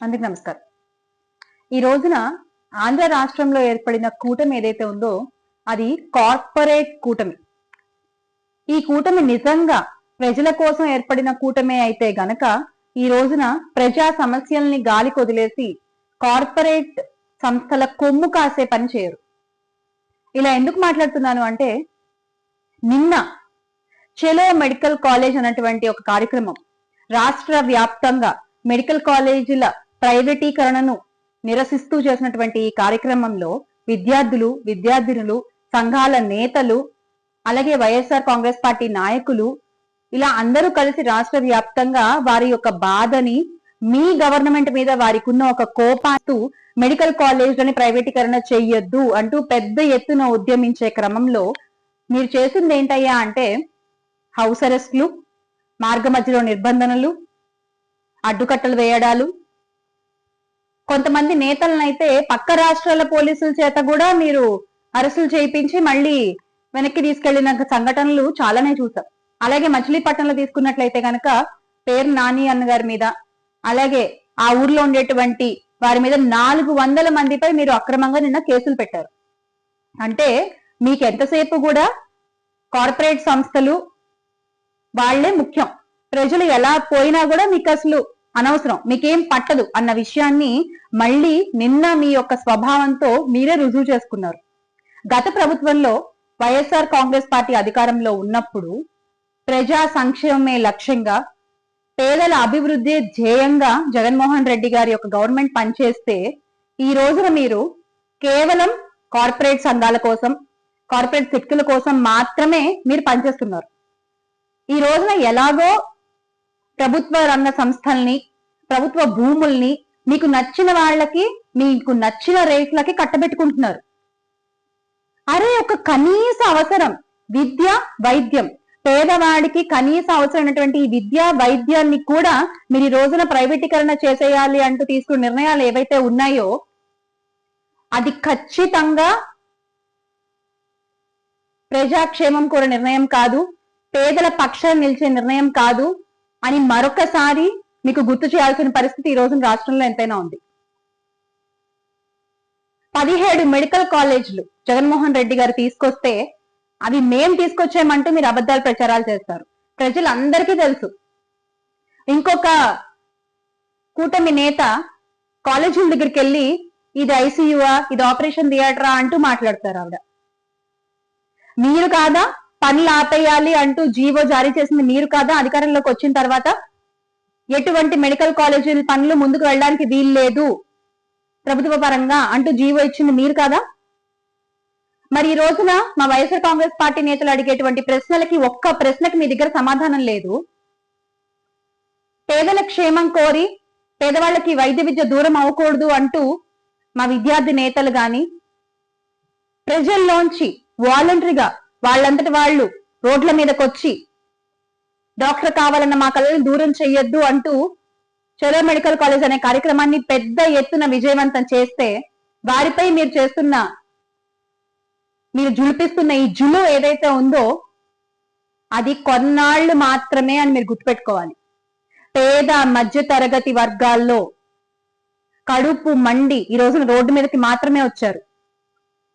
అందుకు నమస్కారం. ఈ రోజున ఆంధ్ర రాష్ట్రంలో ఏర్పడిన కూటమి ఏదైతే ఉందో అది కార్పొరేట్ కూటమి. ఈ కూటమి నిజంగా ప్రజల కోసం ఏర్పడిన కూటమే అయితే గనక ఈ రోజున ప్రజా సమస్యల్ని గాలి కొదిలేసి కార్పొరేట్ సంస్థల కొమ్ము కాసే పని చేయరు. ఇలా ఎందుకు మాట్లాడుతున్నాను అంటే నిన్న చెలో మెడికల్ కాలేజ్ అన్నటువంటి ఒక కార్యక్రమం రాష్ట్ర వ్యాప్తంగా మెడికల్ కాలేజీల ప్రైవేటీకరణను నిరసిస్తూ చేసినటువంటి ఈ కార్యక్రమంలో విద్యార్థులు విద్యార్థినులు సంఘాల నేతలు అలాగే వైఎస్ఆర్ కాంగ్రెస్ పార్టీ నాయకులు ఇలా అందరూ కలిసి రాష్ట్ర వ్యాప్తంగా వారి యొక్క బాధని మీ గవర్నమెంట్ మీద వారికి ఉన్న ఒక కోపాటు మెడికల్ కాలేజ్లని ప్రైవేటీకరణ చెయ్యొద్దు అంటూ పెద్ద ఎత్తున ఉద్యమించే క్రమంలో మీరు చేసింది ఏంటయ్యా అంటే హౌస్ అరెస్ట్లు మార్గ మధ్యలో నిర్బంధనలు అడ్డుకట్టలు వేయడాలు కొంతమంది నేతలనైతే పక్క రాష్ట్రాల పోలీసుల చేత కూడా మీరు అరెస్టులు చేయించి మళ్ళీ వెనక్కి తీసుకెళ్ళిన సంఘటనలు చాలానే చూసాం. అలాగే మచిలీపట్నంలో తీసుకున్నట్లయితే కనుక పేరు నాని అన్న గారి మీద అలాగే ఆ ఊర్లో ఉండేటువంటి వారి మీద నాలుగు వందల మందిపై మీరు అక్రమంగా నిన్న కేసులు పెట్టారు. అంటే మీకు ఎంతసేపు కూడా కార్పొరేట్ సంస్థలు వాళ్ళే ముఖ్యం. ప్రజలు ఎలా పోయినా కూడా మీకు అసలు అనవసరం. మీకేం పట్టదు అన్న విషయాన్ని మళ్ళీ నిన్న మీ యొక్క స్వభావంతో మీరే రుజువు చేసుకున్నారు. గత ప్రభుత్వంలో వైఎస్ఆర్ కాంగ్రెస్ పార్టీ అధికారంలో ఉన్నప్పుడు ప్రజా సంక్షేమమే లక్ష్యంగా పేదల అభివృద్ధి ధ్యేయంగా జగన్మోహన్ రెడ్డి గారి యొక్క గవర్నమెంట్ పనిచేస్తే ఈ రోజున మీరు కేవలం కార్పొరేట్ సంఘాల కోసం కార్పొరేట్ శక్తుల కోసం మాత్రమే మీరు పనిచేస్తున్నారు. ఈ రోజున ఎలాగో ప్రభుత్వ రంగ సంస్థల్ని ప్రభుత్వ భూముల్ని మీకు నచ్చిన వాళ్ళకి మీకు నచ్చిన రేట్లకి కట్టబెట్టుకుంటున్నారు. అరే ఒక కనీస అవసరం విద్య వైద్యం. పేదవాడికి కనీస అవసరమైనటువంటి ఈ విద్య వైద్యాన్ని కూడా మీరు ఈ రోజున ప్రైవేటీకరణ చేసేయాలి అంటూ తీసుకున్న నిర్ణయాలు ఏవైతే ఉన్నాయో అది ఖచ్చితంగా ప్రజాక్షేమం కూడా నిర్ణయం కాదు పేదల పక్షాన్ని నిలిచే నిర్ణయం కాదు అని మరొకసారి మీకు గుర్తు చేయాల్సిన పరిస్థితి ఈ రోజున రాష్ట్రంలో ఎంతైనా ఉంది. పదిహేడు మెడికల్ కాలేజీలు జగన్మోహన్ రెడ్డి గారు తీసుకొస్తే అవి మేం తీసుకొచ్చామంటూ మీరు అబద్ధాలు ప్రచారాలు చేస్తారు. ప్రజలందరికీ తెలుసు. ఇంకొక కూటమి నేత కాలేజీల దగ్గరికి వెళ్ళి ఇది ఐసీయూఆ ఇది ఆపరేషన్ థియేటరా అంటూ మాట్లాడతారు ఆవిడ. మీరు కాదా? పనులు ఆపేయాలి అంటూ జీవో జారీ చేసింది మీరు కాదా? అధికారంలోకి వచ్చిన తర్వాత ఎటువంటి మెడికల్ కాలేజీల పనులు ముందుకు వెళ్ళడానికి వీలు లేదు. ప్రభుత్వ పరంగా అంటూ జీవో ఇచ్చింది మీరు కదా? మరి ఈ రోజున మా వైఎస్ఆర్ కాంగ్రెస్ పార్టీ నేతలు అడిగేటువంటి ప్రశ్నలకి ఒక్క ప్రశ్నకి మీ దగ్గర సమాధానం లేదు. పేదల క్షేమం కోరి పేదవాళ్ళకి వైద్య విద్య దూరం అవ్వకూడదు అంటూ మా విద్యార్థి నేతలు గాని ప్రజల్లోంచి వాలంటరీగా వాళ్ళంతటి వాళ్ళు రోడ్ల మీదకొచ్చి డాక్టర్ కావాలన్న మా కళలను దూరం చెయ్యొద్దు అంటూ చలో మెడికల్ కాలేజ్ అనే కార్యక్రమాన్ని పెద్ద ఎత్తున విజయవంతం చేస్తే వారిపై మీరు చేస్తున్న మీరు జులిపిస్తున్న ఈ జులు ఏదైతే ఉందో అది కొన్నాళ్ళు మాత్రమే అని మీరు గుర్తుపెట్టుకోవాలి. పేద మధ్య తరగతి వర్గాల్లో కడుపు మండి ఈ రోజున రోడ్డు మీదకి మాత్రమే వచ్చారు.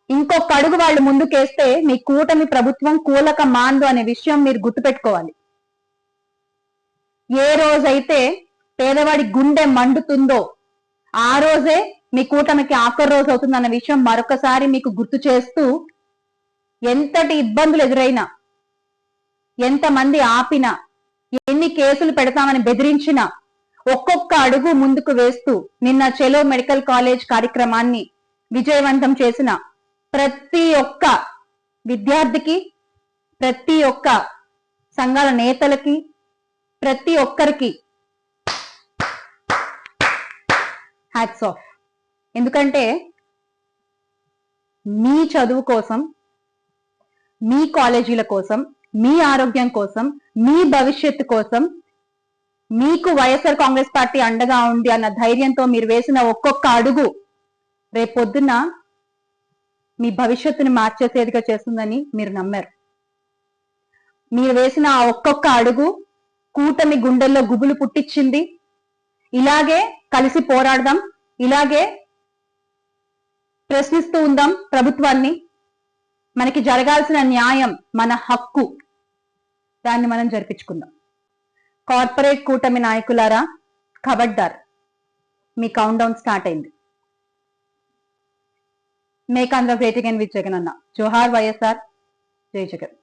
ఇంకొక అడుగు వాళ్ళు ముందుకేస్తే మీ కూటమి ప్రభుత్వం కూలక మాందు అనే విషయం మీరు గుర్తుపెట్టుకోవాలి. ఏ రోజైతే పేదవాడి గుండె మండుతుందో ఆ రోజే మీ కూటమికి ఆఖరి రోజు అవుతుందన్న విషయం మరొకసారి మీకు గుర్తు చేస్తూ ఎంతటి ఇబ్బందులు ఎదురైనా ఎంతమంది ఆపినా ఎన్ని కేసులు పెడతామని బెదిరించినా ఒక్కొక్క అడుగు ముందుకు వేస్తూ నిన్న చెలో మెడికల్ కాలేజ్ కార్యక్రమాన్ని విజయవంతం చేసిన ప్రతి ఒక్క విద్యార్థికి ప్రతి ఒక్క సంఘాల నేతలకి ప్రతి ఒక్కరికి హ్యాట్స్ ఆఫ్ ఎందుకంటే మీ చదువు కోసం మీ కాలేజీల కోసం మీ ఆరోగ్యం కోసం మీ భవిష్యత్తు కోసం మీకు వైఎస్ఆర్ కాంగ్రెస్ పార్టీ అండగా ఉంది అన్న ధైర్యంతో మీరు వేసిన ఒక్కొక్క అడుగు రేపొద్దున మీ భవిష్యత్తుని మార్చేసేదిగా చేస్తుందని మీరు నమ్మారు. మీరు వేసిన ఆ ఒక్కొక్క అడుగు కూటమి గుండెల్లో గుబులు పుట్టించింది. ఇలాగే కలిసి పోరాడదాం. ఇలాగే ప్రశ్నిస్తూ ఉందాం ప్రభుత్వాన్ని. మనకి జరగాల్సిన న్యాయం మన హక్కు. దాన్ని మనం జరిపించుకుందాం. కార్పొరేట్ కూటమి నాయకులారా ఖబర్దార్ మీ కౌంట్ డౌన్ స్టార్ట్ అయింది. Make Andhra great again with Jagan అన్న. జోహార్ వైఎస్ఆర్ జై జగన్.